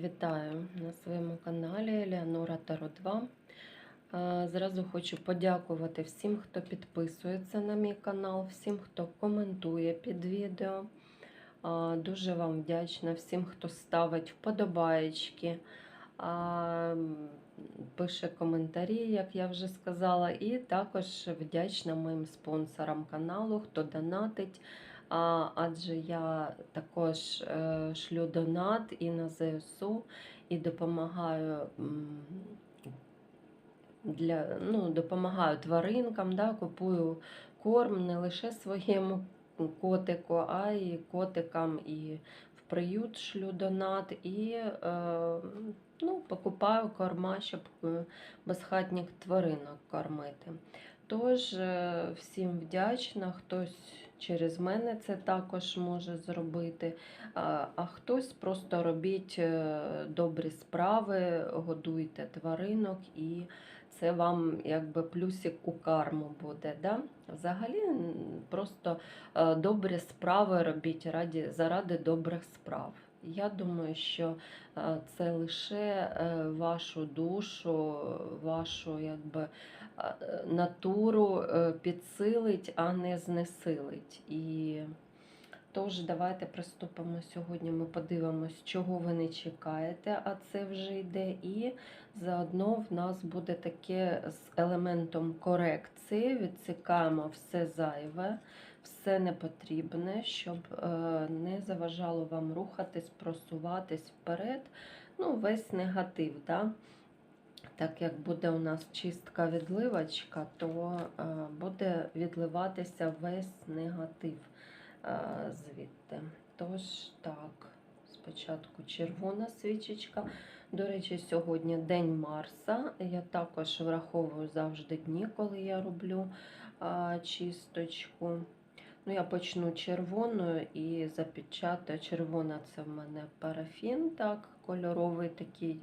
вітаю на своєму каналі Елеонора Таро 2. Е, Зразу хочу подякувати всім, хто підписується на мій канал, всім, хто коментує під відео. Дуже вам вдячна всім, хто ставить вподобаєчки, пише коментарі, як я вже сказала, і також вдячна моїм спонсорам каналу, хто донатить. Адже я також е, шлю донат і на ЗСУ, і допомагаю для, ну, допомагаю тваринкам, да, купую корм не лише своєму котику, а й котикам і в приют шлю донат, і е, ну, покупаю корма, щоб е, безхатніх тваринок кормити. Тож всім вдячна, хтось через мене це також може зробити, а, хтось просто робіть е, добрі справи, годуйте тваринок, і це вам якби плюсик у карму буде. Да? Взагалі просто е, добрі справи робіть раді, заради добрих справ. Я думаю, що е, це лише вашу душу, вашу якби, натуру е, підсилить, а не знесилить. І тож давайте приступимо сьогодні. Ми подивимось, чого ви не чекаєте, а це вже йде. І заодно в нас буде таке з елементом корекції. Відсікаємо все зайве все непотрібне, щоб е, не заважало вам рухатись, просуватись вперед. Ну, весь негатив. Да? Так як буде у нас чистка відливочка, то е, буде відливатися весь негатив е, звідти. Тож, так, спочатку червона свічечка. До речі, сьогодні День Марса. Я також враховую завжди дні, коли я роблю е, чисточку. Ну, я почну червоною і запечатаю. Червона це в мене парафін, так, кольоровий такий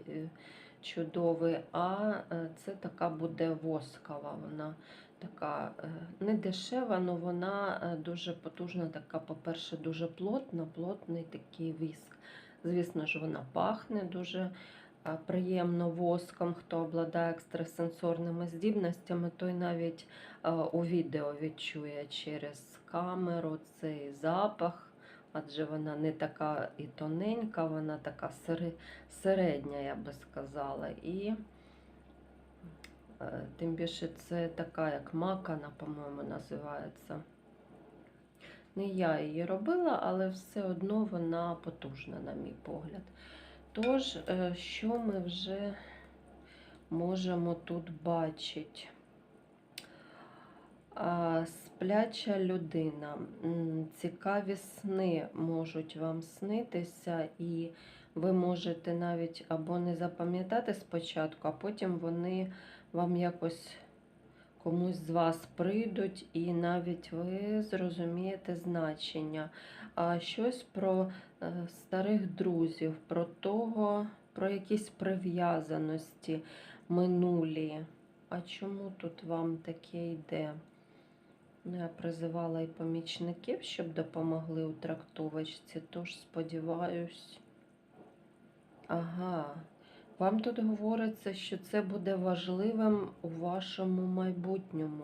чудовий, а е, це така буде воскова. Вона така е, не дешева, але вона е, дуже потужна, така, по-перше, дуже плотна, плотний такий віск. Звісно ж, вона пахне дуже приємно воском, хто обладає екстрасенсорними здібностями, той навіть у відео відчує через камеру цей запах, адже вона не така і тоненька, вона така середня, я би сказала. І е, тим більше це така, як макана, по-моєму, називається. Не я її робила, але все одно вона потужна, на мій погляд. Тож, е, що ми вже можемо тут бачити? Спляча людина. Цікаві сни можуть вам снитися, і ви можете навіть або не запам'ятати спочатку, а потім вони вам якось комусь з вас прийдуть, і навіть ви зрозумієте значення. А щось про е, старих друзів, про того, про якісь прив'язаності минулі. А чому тут вам таке йде? Ну, призивала і помічників, щоб допомогли у трактовочці, тож сподіваюсь. Ага, вам тут говориться, що це буде важливим у вашому майбутньому.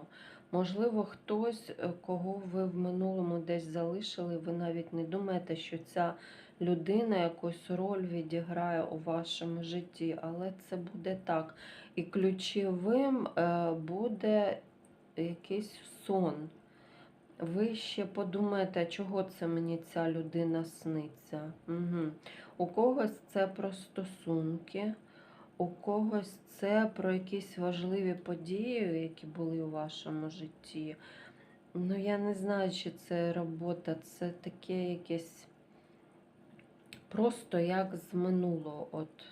Можливо, хтось, е, кого ви в минулому десь залишили, ви навіть не думаєте, що ця людина якусь роль відіграє у вашому житті, але це буде так. І ключовим е, буде якийсь сон. Ви ще подумаєте, чого це мені ця людина сниться. Угу. У когось це про стосунки, у когось це про якісь важливі події, які були у вашому житті. Ну, я не знаю, чи це робота, це таке якесь просто як з минулого. От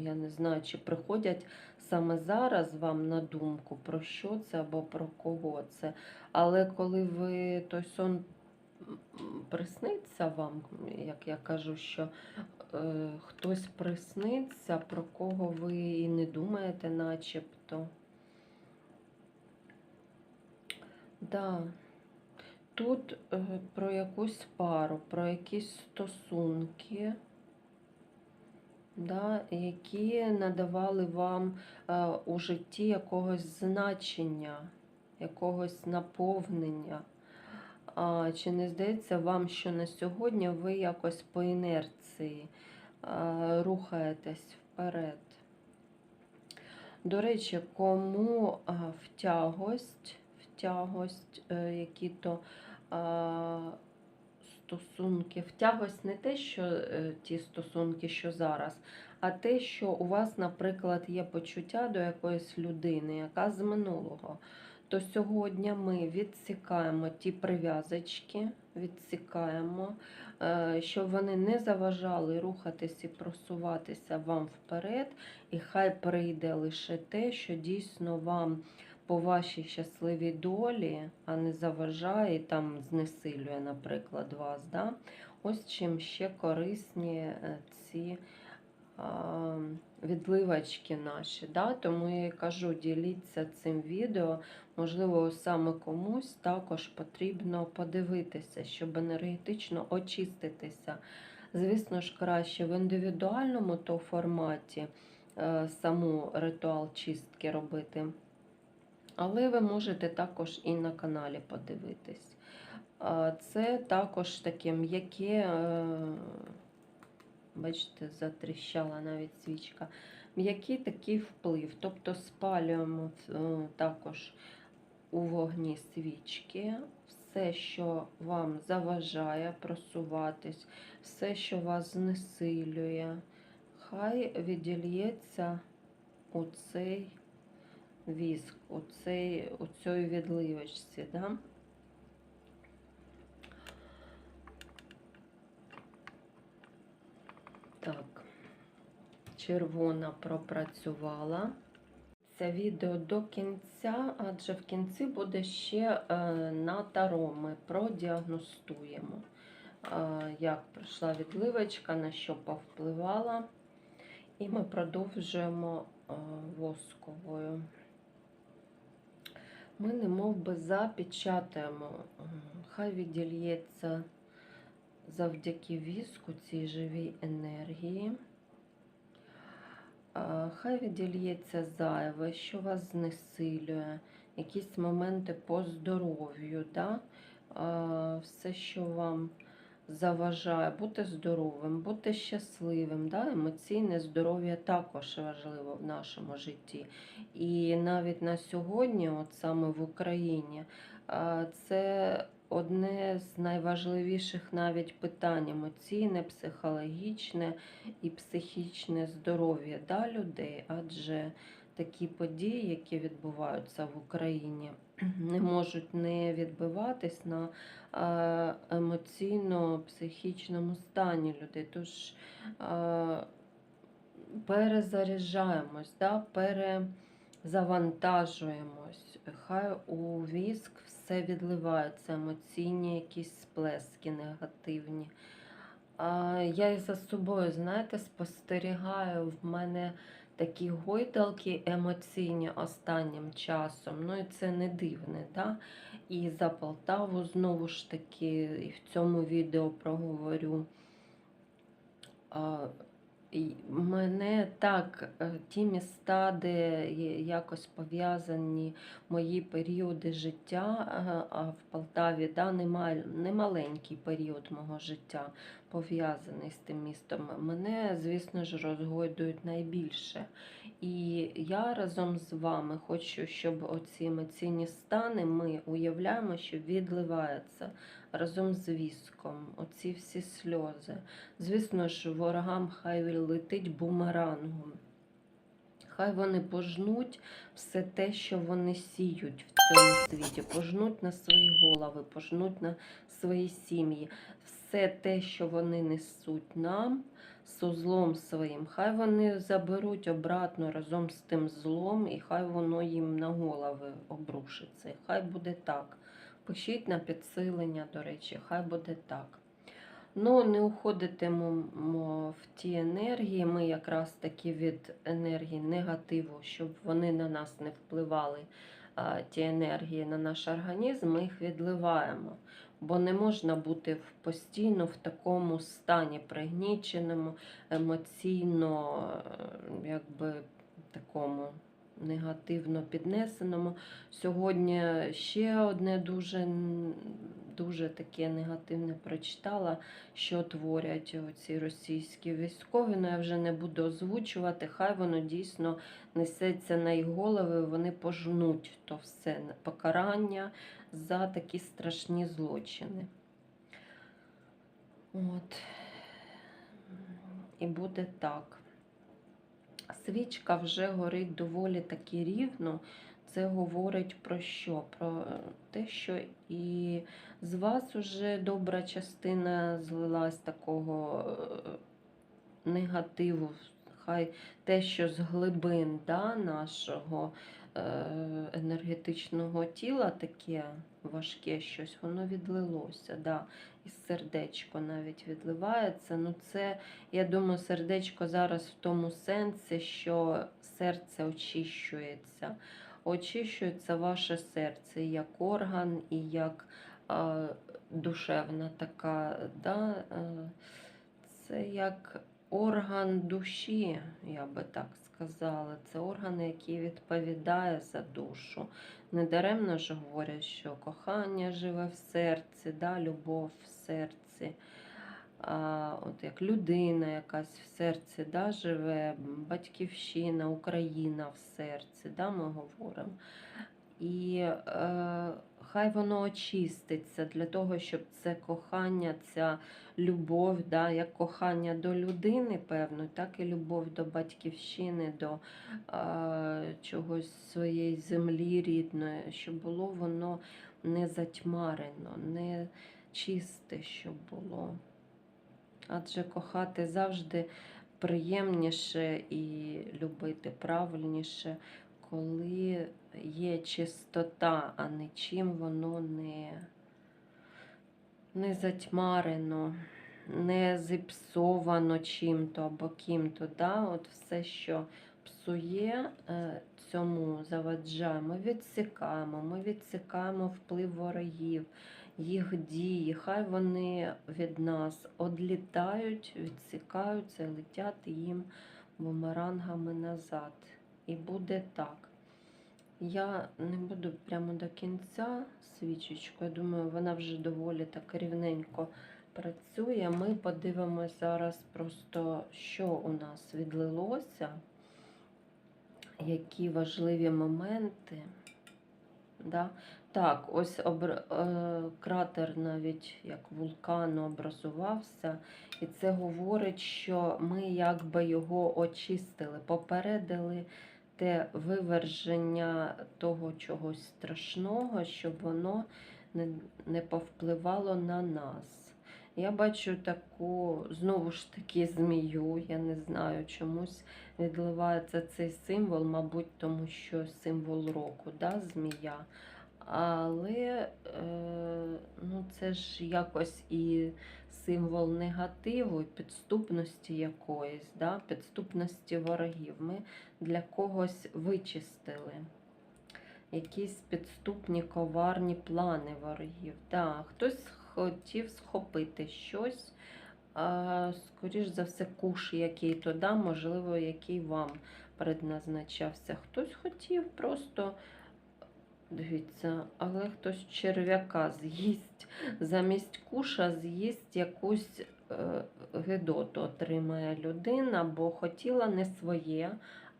я не знаю, чи приходять саме зараз вам на думку, про що це або про кого це. Але коли ви той сон присниться вам, як я кажу, що е, хтось присниться, про кого ви і не думаєте, начебто. Да. Тут е, про якусь пару, про якісь стосунки. Да, які надавали вам е, у житті якогось значення, якогось наповнення. А, чи не здається вам, що на сьогодні ви якось по інерції е, рухаєтесь вперед? До речі, кому а, в тягость, в тягость е, стосунки, в тягость не те, що е, ті стосунки, що зараз, а те, що у вас, наприклад, є почуття до якоїсь людини, яка з минулого. То сьогодні ми відсікаємо ті прив'язочки, відсікаємо, е, щоб вони не заважали рухатись і просуватися вам вперед, і хай прийде лише те, що дійсно вам по вашій щасливій долі, а не заважає і там знесилює, наприклад, вас. Да? Ось чим ще корисні е, ці а, відливочки наші. Да? Тому я кажу, діліться цим відео. Можливо, саме комусь також потрібно подивитися, щоб енергетично очиститися. Звісно ж, краще в індивідуальному то форматі е, саму ритуал чистки робити. Але ви можете також і на каналі подивитись. Це також таке м'яке, е, бачите, затріщала навіть свічка. М'який такий вплив. Тобто спалюємо е, також у вогні свічки. Все, що вам заважає просуватись, все, що вас знесилює, хай відільється у цей віск, у, цій відливочці. Да? Так, червона пропрацювала. Це відео до кінця, адже в кінці буде ще е, на таро. Ми продіагностуємо, е, як пройшла відливочка, на що повпливала. І ми продовжуємо е, восковою. Ми немов би запечатаємо, хай відільється завдяки віску цій живій енергії. Хай відільється зайве, що вас знесилює, якісь моменти по здоров'ю, да? все, що вам заважає бути здоровим, бути щасливим. Да? Емоційне здоров'я також важливо в нашому житті. І навіть на сьогодні, от саме в Україні, це одне з найважливіших навіть питань емоційне, психологічне і психічне здоров'я да, людей, адже такі події, які відбуваються в Україні, не можуть не відбиватись на емоційно-психічному стані людей. Тож перезаряджаємось, да, перезавантажуємось. Хай у віск все відливається, емоційні якісь сплески негативні. А, Я і за собою, знаєте, спостерігаю в мене такі гойдалки емоційні останнім часом. Ну і це не дивне. Да? І за Полтаву знову ж таки, і в цьому відео проговорю. Мене так, е, ті міста, де якось пов'язані мої періоди життя, е, а в Полтаві да, немаленький період мого життя пов'язаний з тим містом, мене, звісно ж, розгойдують найбільше. І я разом з вами хочу, щоб оці емоційні стани ми уявляємо, що відливаються разом з віском, оці всі сльози. Звісно ж, ворогам хай летить бумерангом. Хай вони пожнуть все те, що вони сіють в цьому світі, пожнуть на свої голови, пожнуть на свої сім'ї. Все те, що вони несуть нам, з злом своїм, хай вони заберуть обратно разом з тим злом, і хай воно їм на голови обрушиться. Хай буде так. Пишіть на підсилення, до речі, хай буде так. Ну, не уходитимемо в ті енергії. Ми якраз таки від енергії негативу, щоб вони на нас не впливали, ті енергії на наш організм, ми їх відливаємо. Бо не можна бути постійно в такому стані пригніченому, емоційно, е, якби такому негативно піднесеному. Сьогодні ще одне дуже, дуже таке негативне прочитала, що творять ці російські військові. Ну, я вже не буду озвучувати. Хай воно дійсно несеться на їх голови, вони пожнуть то все покарання за такі страшні злочини. От. І буде так. Свічка вже горить доволі таки рівно. Це говорить про що? Про те, що і з вас уже добра частина злилась такого е, негативу. Хай те, що з глибин да, нашого енергетичного тіла, таке важке щось, воно відлилося. Да. І сердечко навіть відливається. Ну, це, я думаю, сердечко зараз в тому сенсі, що серце очищується. Очищується ваше серце як орган, і як е, душевна така. Да? е, Це як орган душі, я би так сказала. Це орган, який відповідає за душу. Недаремно ж говорять, що кохання живе в серці, да? любов в серці. А, от як людина якась в серці да, живе, батьківщина, Україна в серці, да, ми говоримо. І е, хай воно очиститься для того, щоб це кохання, ця любов, да, як кохання до людини, певно, так і любов до батьківщини, до е, чогось своєї землі рідної, щоб було воно не затьмарено, не чисте, щоб було. Адже кохати завжди приємніше і любити правильніше, коли є чистота, а не чим воно не, не затьмарено, не зіпсовано чим-то або ким-то. Да? От все, що псує, е, цьому заваджає, ми відсікаємо, ми відсікаємо вплив ворогів їх дії, хай вони від нас одлітають, відсікаються летять їм бумерангами назад. І буде так. Я не буду прямо до кінця свічечку. Я думаю, вона вже доволі так рівненько працює. Ми подивимось зараз просто, що у нас відлилося, які важливі моменти. Да? Так, ось обр... е, кратер навіть як вулкану образувався, і це говорить, що ми якби його очистили, попередили те виверження того чогось страшного, щоб воно не, не повпливало на нас. Я бачу таку, знову ж таки, змію, я не знаю, чомусь відливається цей символ, мабуть, тому що символ року, да, змія. Але е, ну, це ж якось і символ негативу, і підступності якоїсь, да? підступності ворогів. Ми для когось вичистили якісь підступні коварні плани ворогів. Да, хтось хотів схопити щось, а, скоріш за все, куш який то можливо, який вам предназначався. Хтось хотів просто. Дивіться, але хтось черв'яка з'їсть. Замість куша з'їсть якусь е, гидоту отримає людина, бо хотіла не своє,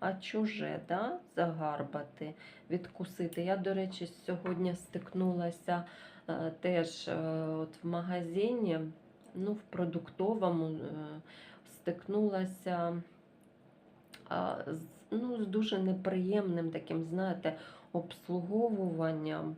а чуже, да? загарбати, відкусити. Я, до речі, сьогодні стикнулася е, теж е, от в магазині, ну, в продуктовому, е, стикнулася а, з, ну, з дуже неприємним таким, знаєте, обслуговуванням.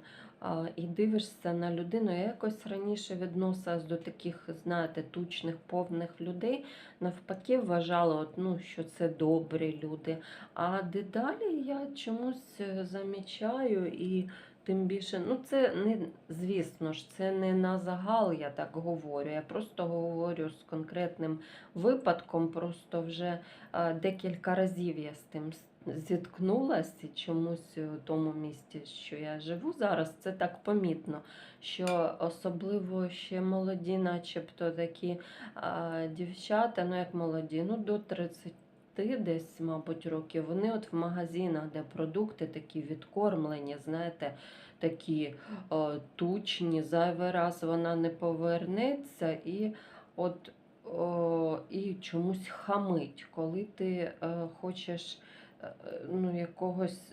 І дивишся на людину. Я якось раніше відносилась до таких, знаєте, тучних, повних людей. Навпаки, вважала, от, ну, що це добрі люди. А дедалі я чомусь е, замічаю і Тим більше, ну це не, звісно ж, це не на загал, я так говорю. Я просто говорю з конкретним випадком, просто вже е, декілька разів я з тим зіткнулася чомусь у тому місті, що я живу зараз, це так помітно, що особливо ще молоді, начебто такі а, дівчата, ну як молоді, ну до 30 десь, мабуть, років, вони от в магазинах, де продукти такі відкормлені, знаєте, такі о, тучні, зайвий раз вона не повернеться і от о, і чомусь хамить, коли ти е, хочеш е, ну, якогось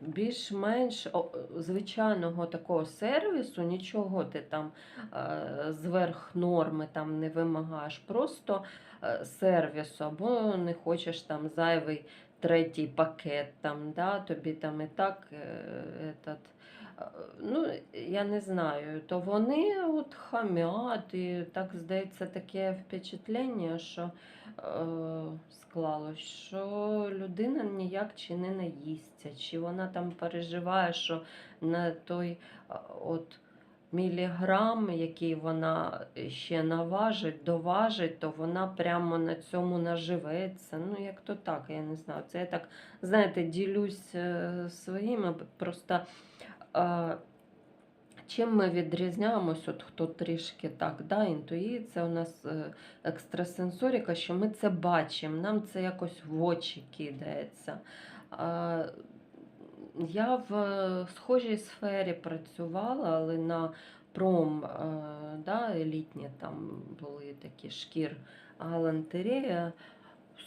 більш-менш звичайного такого сервісу, нічого ти там е, зверх норми там не вимагаєш, просто е, сервісу, або не хочеш там зайвий третій пакет, там, да, тобі там і так е, этот, ну, я не знаю, то вони от хамять, і так здається таке впечатлення, що склалось, що людина ніяк чи не наїсться, чи вона там переживає, що на той от міліграм, який вона ще наважить, доважить, то вона прямо на цьому наживеться. Ну, як то так, я не знаю. Це я так, знаєте, ділюсь е, своїми, просто. Чим ми відрізняємось, от хто трішки так, да, інтуїція у нас е, екстрасенсорика, що ми це бачимо, нам це якось в очі кидається. Я в е, схожій сфері працювала, але на пром, е, да, елітні там були такі шкір галантерея,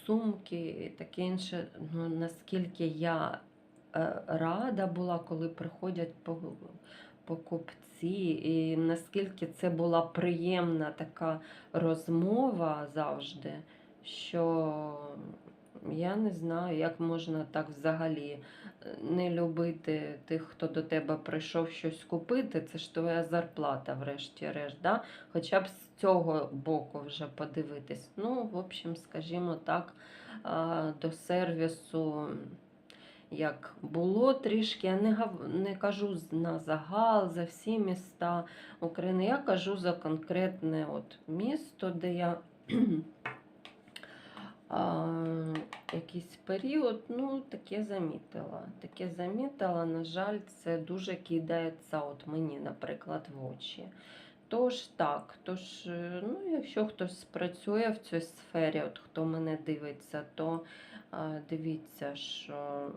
сумки і таке інше. Ну, наскільки я рада була, коли приходять покупці, і наскільки це була приємна така розмова завжди, що я не знаю, як можна так взагалі е, не любити тих, хто до тебе прийшов щось купити. Це ж твоя зарплата, врешті-решт. Да? Хоча б з цього боку вже подивитись. Ну, в общем, скажімо так, до сервісу. Як було трішки, я не, не кажу на загал за всі міста України, я кажу за конкретне от місто, де я а, якийсь період, ну, таке замітила. Таке замітила, на жаль, це дуже кидається от мені, наприклад, в очі. Тож так, тож, е, ну, якщо хтось працює в цій сфері, от хто мене дивиться, то дивіться, що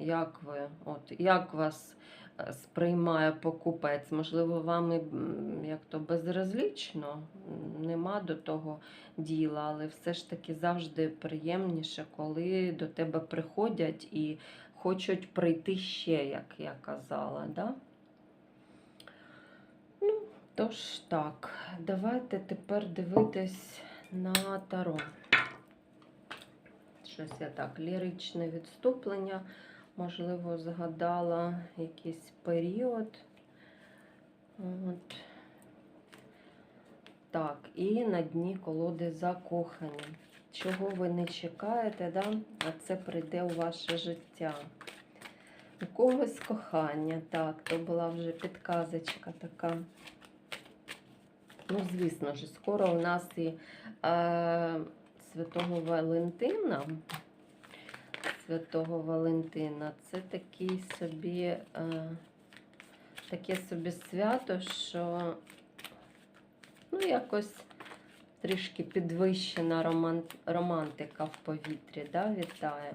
як ви, от, як вас е, сприймає покупець. Можливо, вам як то безразлічно, нема до того діла, але все ж таки завжди приємніше, коли до тебе приходять і хочуть прийти ще, як я казала. Да? Ну, тож так, давайте тепер дивитись на таро. Щось я так, ліричне відступлення. Можливо, згадала якийсь період. От. Так, і на дні колоди закохані. Чого ви не чекаєте, да? а це прийде у ваше життя. У когось кохання, так, то була вже підказочка така. Ну, звісно ж, скоро у нас і е, Святого Валентина. Святого Валентина. Це такий собі, е, таке собі свято, що ну, якось трішки підвищена роман, романтика в повітрі, да, вітає.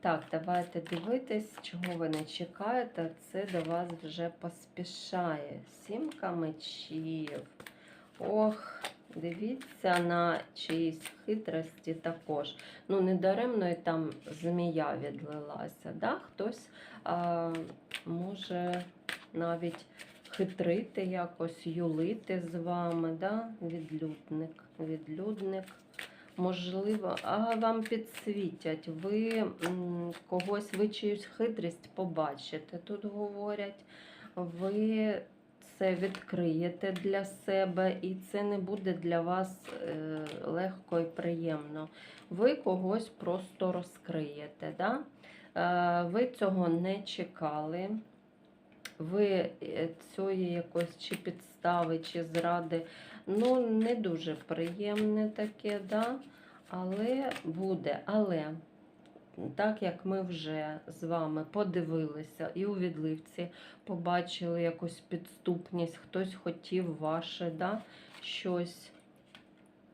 Так, давайте дивитись, чого ви не чекаєте. Це до вас вже поспішає. Сімка мечів. Ох, дивіться на чиїсь хитрості також. Ну, недаремно і там змія відлилася. Да? Хтось а, може навіть хитрити якось, юлити з вами, да? відлюдник. Відлюдник. Можливо, а вам підсвітять, ви когось, ви чиюсь хитрість побачите. Тут говорять, ви це відкриєте для себе, і це не буде для вас е, легко і приємно. Ви когось просто розкриєте. Да? Е, ви цього не чекали. ви е, цієї якоїсь чи підстави, чи зради, ну, не дуже приємне таке, да? але буде. Але так як ми вже з вами подивилися і у відливці побачили якусь підступність, хтось хотів ваше да, щось.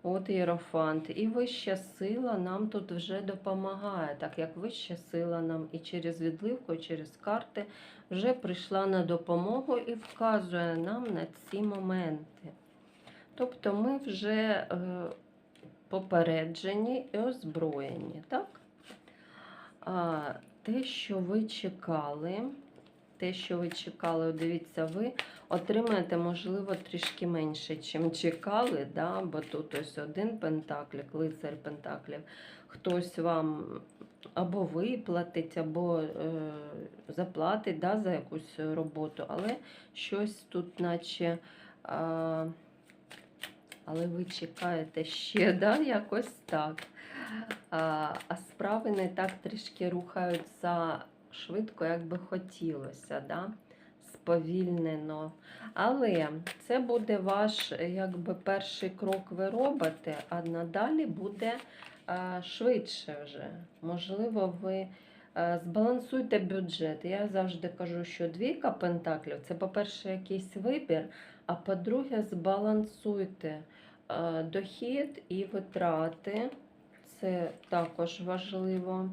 От Єрофант. І вища сила нам тут вже допомагає, так як вища сила нам і через відливку, і через карти вже прийшла на допомогу і вказує нам на ці моменти. Тобто ми вже е, попереджені і озброєні, так? Те, що ви чекали, те, що ви чекали, дивіться, ви отримаєте, можливо, трішки менше, чим чекали, да? бо тут ось один пентаклік, лицар пентаклів, хтось вам або виплатить, або е, заплатить да, за якусь роботу, але щось тут, наче. А, але ви чекаєте ще, да, якось так. А, справи не так трішки рухаються швидко, як би хотілося, да? сповільнено. Але це буде ваш якби, перший крок ви робите, а надалі буде швидше вже. Можливо, ви збалансуйте бюджет. Я завжди кажу, що двійка пентаклів це, по-перше, якийсь вибір, а по-друге, збалансуйте дохід і витрати. Це також важливо.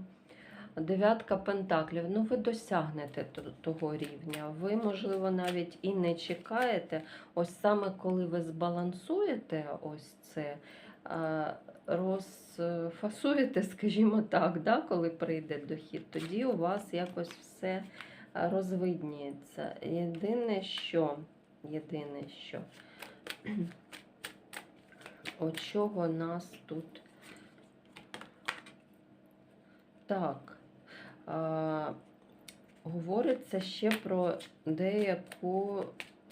Дев'ятка пентаклів. Ну, ви досягнете того рівня. Ви, можливо, навіть і не чекаєте. Ось саме коли ви збалансуєте ось це, розфасуєте, скажімо так, да, коли прийде дохід, тоді у вас якось все розвидніється. Єдине, що, єдине, що, от чого нас тут. Так. А, говориться ще про деяку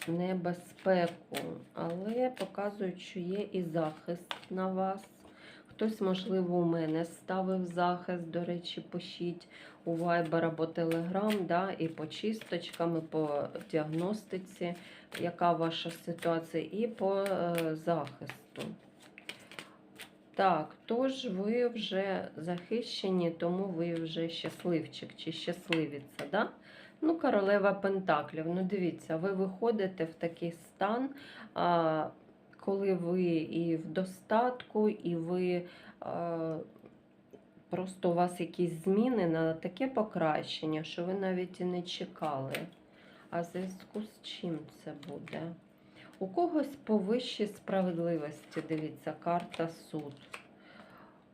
небезпеку, але показують, що є і захист на вас. Хтось, можливо, у мене ставив захист, до речі, пишіть у Viber або Telegram, да, і по чисточкам, і по діагностиці, яка ваша ситуація, і по е, захисту. Так, тож ви вже захищені, тому ви вже щасливчик чи щасливіця, да? Ну, королева Пентаклів. Ну, дивіться, ви виходите в такий стан, коли ви і в достатку, і ви просто у вас якісь зміни на таке покращення, що ви навіть і не чекали. А в зв'язку з чим це буде? У когось по вищій справедливості, дивіться, карта суд.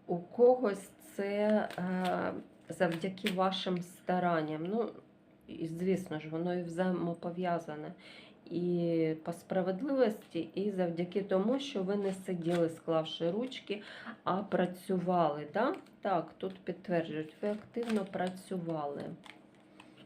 У когось це е, завдяки вашим старанням. Ну, і, звісно ж, воно і взаємопов'язане. І по справедливості, і завдяки тому, що ви не сиділи, склавши ручки, а працювали. Да? Так, тут підтверджують, ви активно працювали.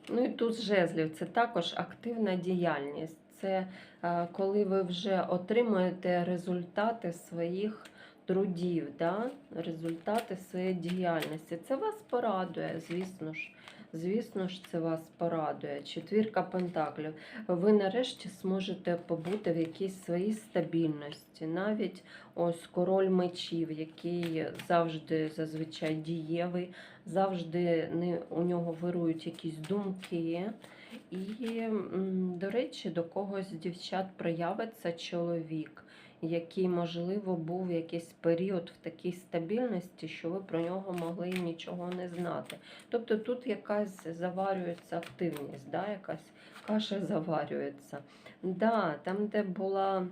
Ну і тут жезлів це також активна діяльність. Це е, коли ви вже отримуєте результати своїх трудів, да? результати своєї діяльності. Це вас порадує, звісно ж. Звісно ж, це вас порадує. Четвірка пентаклів. Ви нарешті зможете побути в якійсь своїй стабільності. Навіть ось король мечів, який завжди зазвичай дієвий, завжди не, у нього вирують якісь думки. І, до речі, до когось з дівчат проявиться чоловік, який, можливо, був якийсь період в такій стабільності, що ви про нього могли нічого не знати. Тобто тут якась заварюється активність, да, якась каша заварюється. Да, там, де була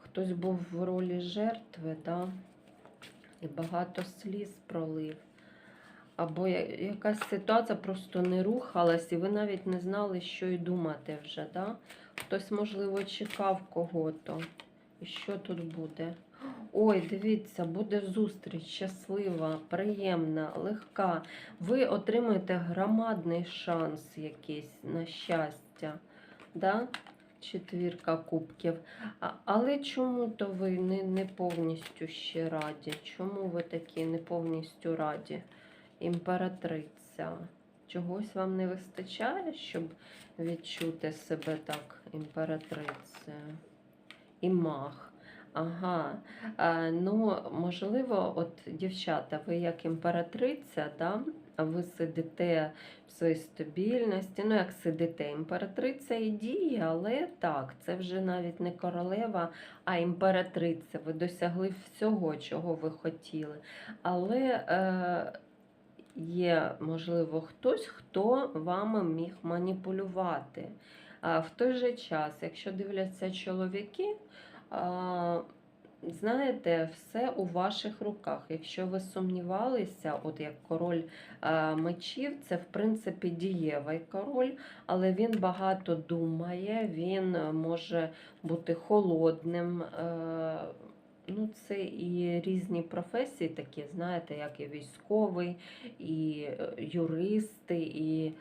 хтось був в ролі жертви, да, і багато сліз пролив. Або якась ситуація просто не рухалась, і ви навіть не знали, що й думати вже. Да? Хтось, можливо, чекав кого-то. І що тут буде? Ой, дивіться, буде зустріч щаслива, приємна, легка. Ви отримаєте громадний шанс якийсь на щастя. Да? Четвірка кубків. А, але чому то ви не, не повністю ще раді? Чому ви такі не повністю раді? Імператриця. Чогось вам не вистачає, щоб відчути себе так імператрицею. І мах. Ага. Ну, можливо, от, дівчата, ви як імператриця, да? ви сидите в своїй стабільності. Ну, як сидите, імператриця і діє, але так, це вже навіть не королева, а імператриця. Ви досягли всього, чого ви хотіли. Але е, є, можливо, хтось, хто вами міг маніпулювати. В той же час, якщо дивляться чоловіки, знаєте, все у ваших руках. Якщо ви сумнівалися, от як король мечів, це в принципі дієвий король, але він багато думає, він е, може бути холодним. Ну, це і різні професії, такі, знаєте, як і військовий, і е, юристи, і е,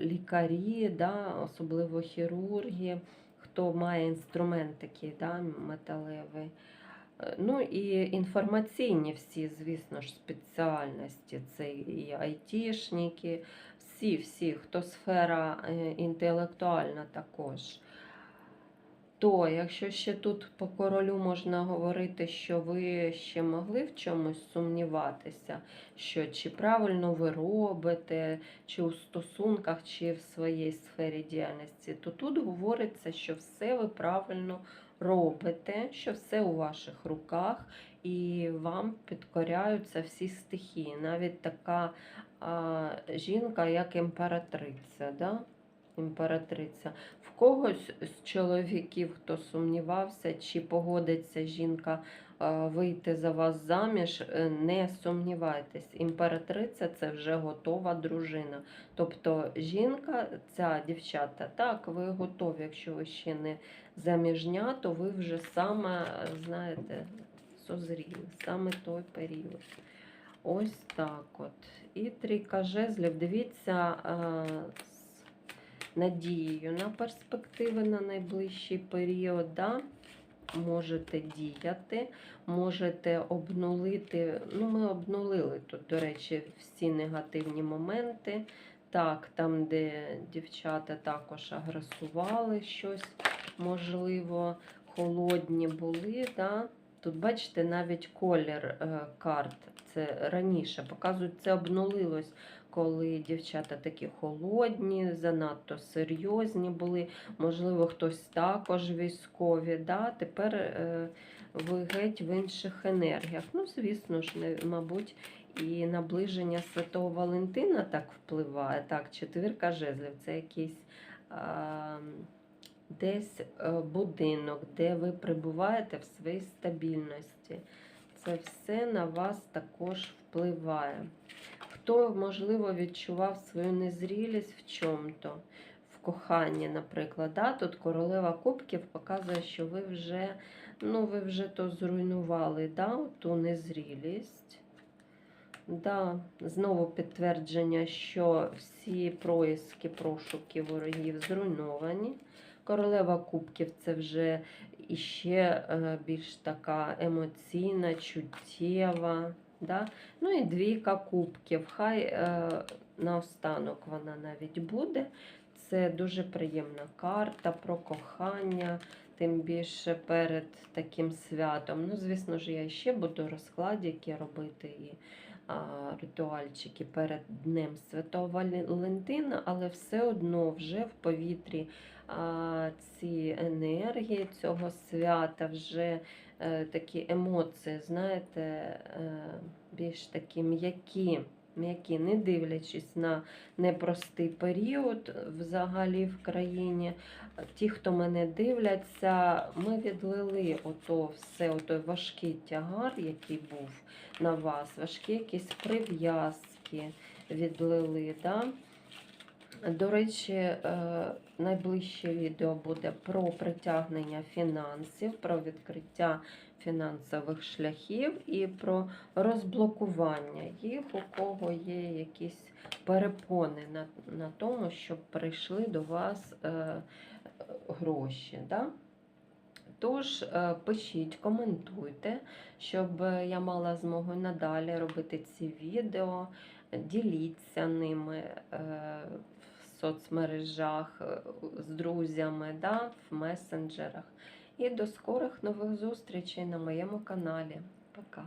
лікарі, да, особливо хірурги, хто має інструмент такий да, металевий. Е, Ну і інформаційні всі, звісно ж, спеціальності. Це і айтішники, всі, всі, хто сфера е, інтелектуальна також. То, якщо ще тут по королю можна говорити, що ви ще могли в чомусь сумніватися, що чи правильно ви робите, чи у стосунках, чи в своїй сфері діяльності, то тут говориться, що все ви правильно робите, що все у ваших руках, і вам підкоряються всі стихії. Навіть така а, жінка, як імператриця. Да? Імператриця. Когось з чоловіків, хто сумнівався, чи погодиться жінка е, вийти за вас заміж, е, не сумнівайтесь. Імператриця це вже готова дружина. Тобто жінка, ця дівчата, так, ви готові, якщо ви ще не заміжня, то ви вже саме, знаєте, созріли, саме той період. Ось так от. І трійка жезлів. Дивіться е, надією на перспективи на найближчий період. Да? Можете діяти, можете обнулити. Ну, ми обнулили тут, до речі, всі негативні моменти. Так, там, де дівчата також агресували щось, можливо, холодні були. Да? Тут, бачите, навіть колір е, карт. Це раніше показують, це обнулилось, коли дівчата такі холодні, занадто серйозні були. Можливо, хтось також військові. Да? Тепер е, ви геть в інших енергіях. Ну, звісно ж, мабуть, і наближення Святого Валентина так впливає. Так, четвірка жезлів це якийсь. А, Десь е, будинок, де ви перебуваєте в своїй стабільності. Це все на вас також впливає. Хто, можливо, відчував свою незрілість в чому-то, в коханні, наприклад. Да? Тут королева кубків показує, що ви вже, ну, ви вже то зруйнували да? ту незрілість. Да, знову підтвердження, що всі происки, прошуки ворогів зруйновані. Королева кубків це вже іще е, більш така емоційна, чуттєва. Да? Ну і двійка кубків. Хай е, наостанок вона навіть буде. Це дуже приємна карта про кохання, тим більше перед таким святом. Ну, звісно ж, я ще буду розкладики робити і а, ритуальчики перед Днем Святого Валентина, але все одно вже в повітрі а, ці енергії цього свята, вже такі емоції, знаєте, е, більш такі м'які. М'які, не дивлячись на непростий період взагалі в країні. Ті, хто мене дивляться, ми відлили ото все, отой важкий тягар, який був на вас, важкі якісь прив'язки відлили. Да? До речі, е, найближче відео буде про притягнення фінансів, про відкриття фінансових шляхів і про розблокування їх, у кого є якісь перепони на, на тому, щоб прийшли до вас е, гроші. Да? Тож е, пишіть, коментуйте, щоб я мала змогу надалі робити ці відео, діліться ними е, соцмережах е, з друзями, да, в месенджерах. І до скорих нових зустрічей на моєму каналі. Пока!